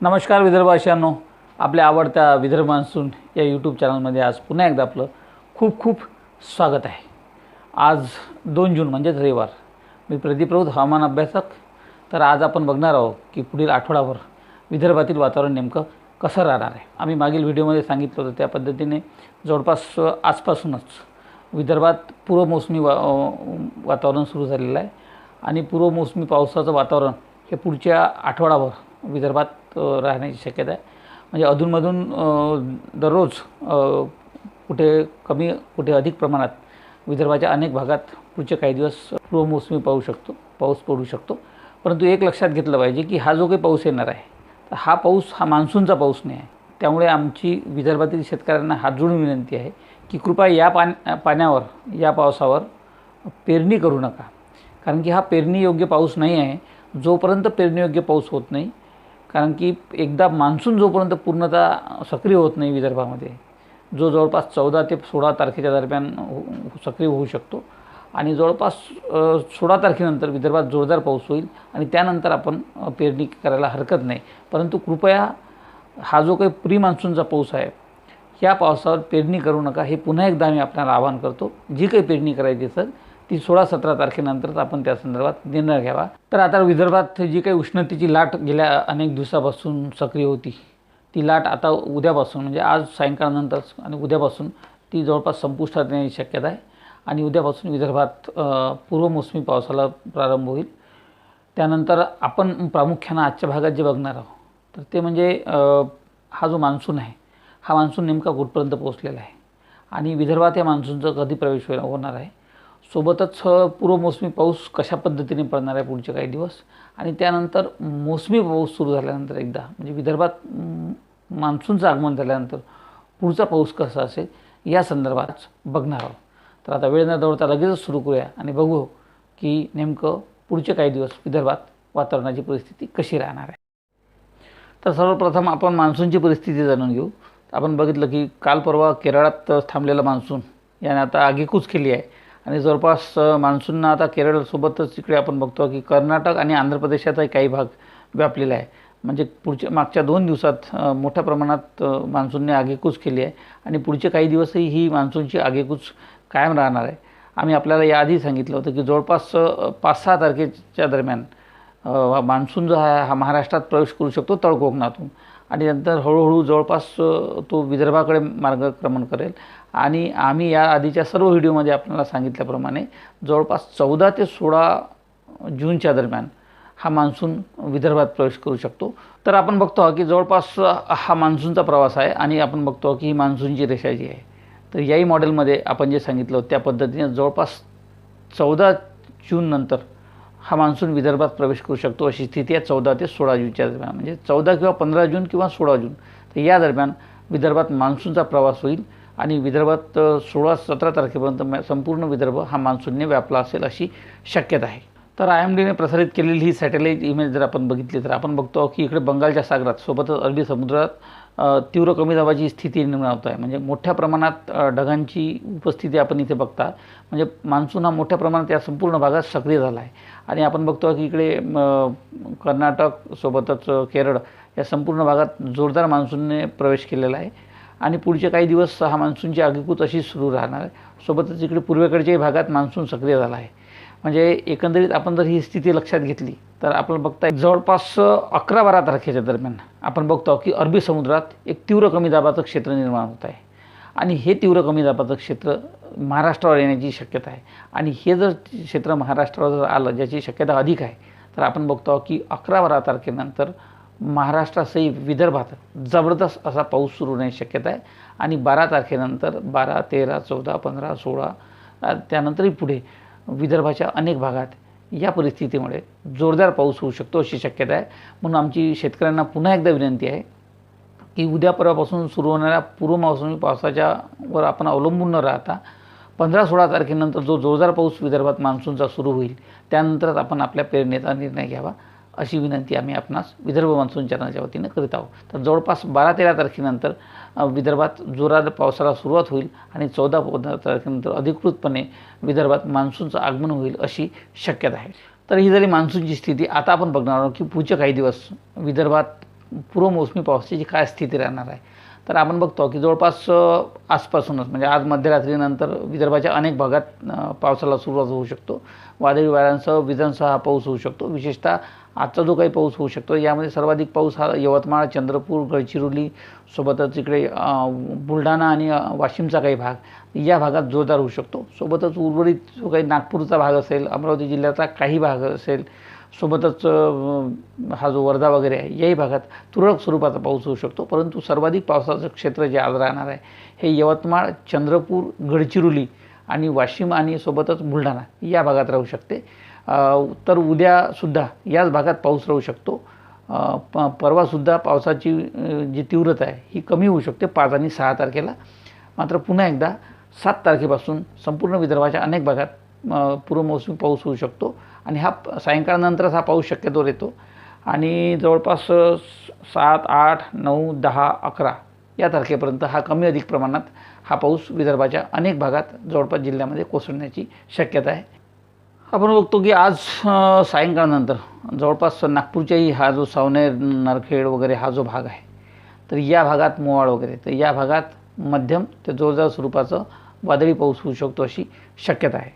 नमस्कार विदर्भाशांनो आपल्या आवडत्या विदर्भ मान्सून या यूट्यूब चॅनलमध्ये आज पुन्हा एकदा आपलं खूप खूप स्वागत आहे. आज दोन जून म्हणजेच रविवार. मी प्रदीप राऊत हवामान अभ्यासक. तर आज आपण बघणार आहोत की पुढील आठवडाभर विदर्भातील वातावरण नेमकं कसं राहणार आहे. आम्ही मागील व्हिडिओमध्ये सांगितलं होतं त्या पद्धतीने जवळपास आजपासूनच विदर्भात पूर्वमोसमी वा वातावरण सुरू झालेलं आहे. आणि पूर्वमोसमी पावसाचं वातावरण हे पुढच्या आठवडाभर विदर्भात राहण्याची शक्यता आहे. म्हणजे अधूनमधून दररोज कुठे कमी कुठे अधिक प्रमाणात विदर्भाच्या अनेक भागात पुढचे काही दिवस पूर्वमोसमी पाहू शकतो पाऊस पडू शकतो. परंतु एक लक्षात घेतलं पाहिजे की हा जो काही पाऊस येणार आहे तर हा पाऊस हा मान्सूनचा पाऊस नाही आहे. त्यामुळे आमची विदर्भातील शेतकऱ्यांना हात जोडून विनंती आहे की कृपया या पान पाण्यावर या पावसावर पेरणी करू नका. कारण की हा पेरणीयोग्य पाऊस नाही आहे. जोपर्यंत पेरणीयोग्य पाऊस होत नाही कारण की एकदा मान्सून जोपर्यंत पूर्णतः सक्रिय होत नाही विदर्भामध्ये जो जवळपास चौदा ते सोळा तारखेच्या दरम्यान हो- सक्रिय होऊ शकतो. आणि जवळपास सोळा तारखेनंतर विदर्भात जोरदार पाऊस होईल आणि त्यानंतर आपण पेरणी करायला हरकत नाही. परंतु कृपया हा जो काही प्री मान्सूनचा पाऊस आहे या पावसावर पेरणी करू नका हे पुन्हा एकदा मी आपल्याला आवाहन करतो. जी काही पेरणी करायची असेल ती सोळा सतरा तारखेनंतरच आपण त्या संदर्भात निर्णय घ्यावा. तर आता विदर्भात जी काही उष्णतेची लाट गेल्या अनेक दिवसापासून सक्रिय होती ती लाट आता उद्यापासून म्हणजे आज सायंकाळनंतर आणि उद्यापासून ती जवळपास संपुष्टात येण्याची शक्यता आहे. आणि उद्यापासून विदर्भात पूर्व मोसमी पावसाला प्रारंभ होईल. त्यानंतर आपण प्रामुख्यानं आजच्या भागात जे बघणार आहोत तर ते म्हणजे हा जो मान्सून आहे हा मान्सून नेमका कुठपर्यंत पोहोचलेला आहे? आणि विदर्भात या मान्सूनचा कधी प्रवेश होणार आहे? सोबतच पूर्वमोसमी पाऊस कशा पद्धतीने पडणार आहे पुढचे काही दिवस? आणि त्यानंतर मोसमी पाऊस सुरू झाल्यानंतर एकदा म्हणजे विदर्भात मान्सूनचं आगमन झाल्यानंतर पुढचा पाऊस कसा असेल या संदर्भात बघणार आहोत. तर आता वेळ न दौडता लगेचच सुरू करूया आणि बघू की नेमकं पुढचे काही दिवस विदर्भात वातावरणाची परिस्थिती कशी राहणार आहे. तर सर्वप्रथम आपण मान्सूनची परिस्थिती जाणून घेऊ. आपण बघितलं की काल परवा केरळात थांबलेला मान्सून याने आता आगेकूच केली आहे. आणि जवळपास मान्सूननं आता केरळसोबतच इकडे आपण बघतो की कर्नाटक आणि आंध्र प्रदेशाचाही काही भाग व्यापलेला आहे. म्हणजे पुढच्या मागच्या दोन दिवसात मोठ्या प्रमाणात मान्सूनने आगेकूच केली आहे. आणि पुढचे काही दिवसही ही मान्सूनची आगेकूच कायम राहणार आहे. आम्ही आपल्याला याआधी सांगितलं होतं की जवळपास पाच सहा तारखेच्या दरम्यान मान्सून जो आहे हा महाराष्ट्रात प्रवेश करू शकतो तळ कोकणातून आणि नंतर हळूहळू जवळपास तो विदर्भाकडे मार्गक्रमण करेल. आणि आम्ही या आधीच्या सर्व व्हिडिओमध्ये आपल्याला सांगितल्याप्रमाणे जवळपास चौदा ते सोळा जूनच्या दरम्यान हा मान्सून विदर्भात प्रवेश करू शकतो. तर आपण बघतो आहोत की जवळपास हा मान्सूनचा प्रवास आहे आणि आपण बघतो आहोत की ही मान्सूनची रेषा जी आहे. तर याही मॉडेलमध्ये आपण जे सांगितलं होतं त्या पद्धतीने जवळपास चौदा जूननंतर हा मान्सून विदर्भात प्रवेश करू शकतो अशी स्थिती आहे चौदा ते सोळा जूनच्या दरम्यान. म्हणजे चौदा किंवा पंधरा जून किंवा सोळा जून. तर या दरम्यान विदर्भात मान्सूनचा प्रवास होईल आणि विदर्भात सोळा सतरा तारखेपर्यंत संपूर्ण विदर्भ हा मान्सूनने व्यापला असेल अशी शक्यता आहे. तर आय एम डीने प्रसारित केलेली ही सॅटेलाईट इमेज जर आपण बघितली तर आपण बघतो की इकडे बंगालच्या सागरात सोबतच अरबी समुद्रात तीव्र कमी दाबाची स्थिती निर्माण होत आहे. म्हणजे मोठ्या प्रमाणात ढगांची उपस्थिती आपण इथे बघता. म्हणजे मान्सून हा मोठ्या प्रमाणात या संपूर्ण भागात सक्रिय झाला आहे. आणि आपण बघतो की इकडे कर्नाटक सोबतच केरळ या संपूर्ण भागात जोरदार मान्सूनने प्रवेश केलेला आहे. आणि पुढचे काही दिवस हा मान्सूनची आगीकूच अशी सुरू राहणार आहे. सोबतच इकडे पूर्वेकडच्याही भागात मान्सून सक्रिय झाला आहे. म्हणजे एकंदरीत आपण जर ही स्थिती लक्षात घेतली तर आपण बघताय जवळपास अकरा बारा तारखेच्या दरम्यान आपण बघतो की अरबी समुद्रात एक तीव्र कमी दाबाचं क्षेत्र निर्माण होत आहे. आणि हे तीव्र कमी दाबाचं क्षेत्र महाराष्ट्रावर येण्याची शक्यता आहे. आणि हे जर क्षेत्र महाराष्ट्रावर जर आलं ज्याची शक्यता अधिक आहे तर आपण बघतो की अकरा बारा तारखेनंतर महाराष्ट्रासही विदर्भात जबरदस्त असा पाऊस सुरू होण्याची शक्यता आहे. आणि बारा तारखेनंतर बारा तेरा चौदा पंधरा सोळा त्यानंतरही पुढे विदर्भाच्या अनेक भागात या परिस्थितीमुळे जोरदार पाऊस होऊ शकतो अशी शक्यता आहे. म्हणून आमची शेतकऱ्यांना पुन्हा एकदा विनंती आहे की उद्या परवापासून सुरू होणाऱ्या पूर्व मोसमी पावसाच्या वर आपण अवलंबून न राहता पंधरा सोळा तारखेनंतर जो जोरदार पाऊस विदर्भात मान्सूनचा सुरू होईल त्यानंतरच आपण आपल्या पेरणीचा निर्णय घ्यावा अशी विनंती आम्ही आपणास विदर्भ मान्सून चॅनलच्या वतीनं करीत आहोत. तर जवळपास बारा तेरा तारखेनंतर विदर्भात जोरात पावसाला सुरुवात होईल आणि चौदा पंधरा तारखेनंतर अधिकृतपणे विदर्भात मान्सूनचं आगमन होईल अशी शक्यता आहे. तर ही झाली मान्सूनची स्थिती. आता आपण बघणार आहोत की पुढचे काही दिवस विदर्भात पूर्वमोसमी पावसाची काय स्थिती राहणार आहे. तर आपण बघतो की जवळपास आजपासूनच म्हणजे आज मध्यरात्रीनंतर विदर्भाच्या अनेक भागात पावसाला सुरुवात होऊ शकतो. वादळी वाऱ्यांसह विजांसह हा पाऊस होऊ शकतो. विशेषतः आजचा जो काही पाऊस होऊ शकतो यामध्ये सर्वाधिक पाऊस हा यवतमाळ चंद्रपूर गडचिरोली सोबतच इकडे बुलढाणा आणि वाशिमचा काही भाग या भागात जोरदार होऊ शकतो. सोबतच उर्वरित जो काही नागपूरचा भाग असेल अमरावती जिल्ह्याचा काही भाग असेल सोबतच हा जो वर्धा वगैरे आहे याही भागात तुरळक स्वरूपाचा पाऊस होऊ शकतो. परंतु सर्वाधिक पावसाचं क्षेत्र जे आज राहणार आहे हे यवतमाळ चंद्रपूर गडचिरोली आणि वाशिम आणि सोबतच बुलढाणा या भागात राहू शकते. तर उद्यासुद्धा याच भागात पाऊस राहू शकतो. प परवासुद्धा पावसाची जी तीव्रता आहे ही कमी होऊ शकते पाच आणि सहा तारखेला. मात्र पुन्हा एकदा सात तारखेपासून संपूर्ण विदर्भाच्या अनेक भागात पूर्वमोसमी पाऊस होऊ शकतो आणि हा प- सायंकाळनंतरच हा पाऊस शक्यतोवर येतो आणि जवळपास सात आठ नऊ दहा अकरा या तारखेपर्यंत हा कमी अधिक प्रमाणात हा पाऊस विदर्भाच्या अनेक भागात जवळपास जिल्ह्यामध्ये कोसळण्याची शक्यता आहे. आपण बघतो की आज सायंकाळनंतर जवळपास नागपूरच्याही हा जो सावनेर नरखेड वगैरे हा जो भाग आहे तर या भागात मोवाळ वगैरे तर या भागात मध्यम ते जोरदार स्वरूपाचं वादळी पाऊस होऊ शकतो अशी शक्यता आहे.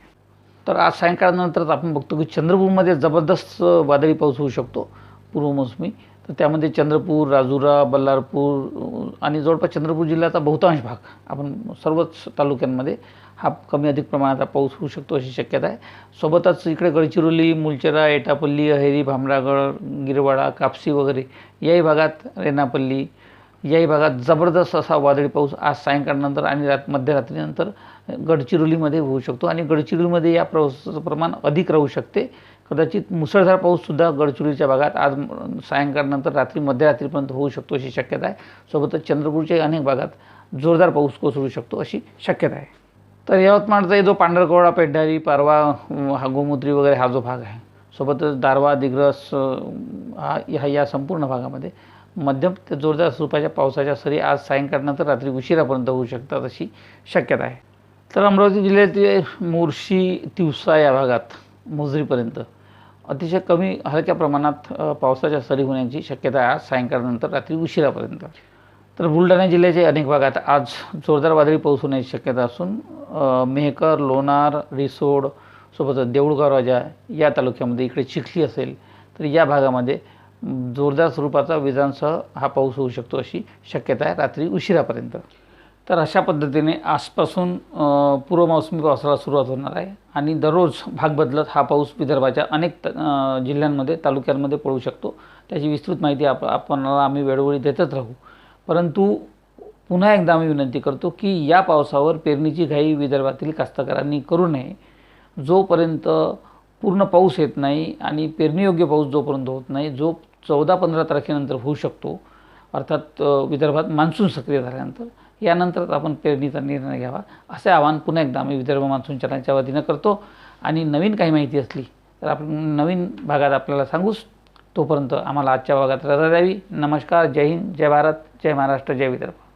तर आज सायंकाळनंतरच आपण बघतो की चंद्रपूरमध्ये जबरदस्त वादळी पाऊस होऊ शकतो. पूर्व मोसमी. तर त्यामध्ये चंद्रपूर राजुरा बल्लारपूर आणि जवळपास चंद्रपूर जिल्ह्याचा बहुतांश भाग आपण सर्वच तालुक्यांमध्ये हा कमी अधिक प्रमाणाचा पाऊस होऊ शकतो अशी शक्यता आहे. सोबतच इकडे गडचिरोली मुलचेरा एटापल्ली अहेरी भामरागड गिरवाडा कापसी वगैरे याही भागात रेनापल्ली याही भागात जबरदस्त असा वादळी पाऊस आज सायंकाळनंतर आणि रात मध्यरात्रीनंतर गडचिरोलीमध्ये होऊ शकतो. आणि गडचिरोलीमध्ये या पावसाचं प्रमाण अधिक राहू शकते. कदाचित मुसळधार पाऊससुद्धा गडचिरोलीच्या भागात आज सायंकाळनंतर रात्री मध्यरात्रीपर्यंत होऊ शकतो अशी शक्यता आहे. सोबतच चंद्रपूरच्याही अनेक भागात जोरदार पाऊस कोसळू शकतो अशी शक्यता आहे. तर यवतमाळचा जो पांढरकवडा पेढारी पारवा हा गोमुत्री वगैरे हा जो भाग आहे. सोबतच दारवा दिग्रस हा ह्या या संपूर्ण भागामध्ये मध्यम ते जोरदार स्वरूपाच्या पावसाच्या सरी आज सायंकाळनंतर रात्री उशिरापर्यंत होऊ शकतात अशी शक्यता आहे. तर अमरावती जिल्ह्यातील मोर्शी तिवसा या भागात मोजरीपर्यंत अतिशय कमी हलक्या प्रमाणात पावसाच्या सरी होण्याची शक्यता आहे आज सायंकाळनंतर रात्री उशिरापर्यंत. तर बुलढाणा जिल्ह्याचे अनेक भागात आज जोरदार वादळी पाऊस होण्याची शक्यता असून मेहकर लोणार रिसोड सोबतच देऊळगाव राजा या तालुक्यामध्ये इकडे चिखली असेल तर या भागामध्ये जोरदार स्वरूपाचा विजांसह हा पाऊस होऊ शकतो अशी शक्यता आहे रात्री उशिरापर्यंत. तर अशा पद्धतीने आजपासून पूर्व मौसमी पावसाला सुरुवात होणार आहे आणि दररोज भाग बदलत हा पाऊस विदर्भाच्या अनेक त- जिल्ह्यांमध्ये तालुक्यांमध्ये पडू शकतो. त्याची विस्तृत माहिती आप आपणाला आम्ही वेळोवेळी देतच राहू. परंतु पुन्हा एकदा आम्ही विनंती करतो की या पावसावर पेरणीची घाई विदर्भातील कास्तकारांनी करू नये. जोपर्यंत पूर्ण पाऊस येत नाही आणि पेरणीयोग्य पाऊस जोपर्यंत होत नाही जो चौदा पंधरा तारखेनंतर होऊ शकतो. अर्थात विदर्भात मान्सून सक्रिय झाल्यानंतर यानंतरच आपण पेरणीचा निर्णय घ्यावा असे आवाहन पुन्हा एकदा आम्ही विदर्भ मान्सून चॅनलच्या वतीनं करतो. आणि नवीन काही माहिती असली तर आपण नवीन भागात आपल्याला सांगूच तोपर्यंत आम्हाला आजच्या भागात रजा द्यावी. नमस्कार. जय हिंद. जय भारत. जय महाराष्ट्र. जय विदर्भ.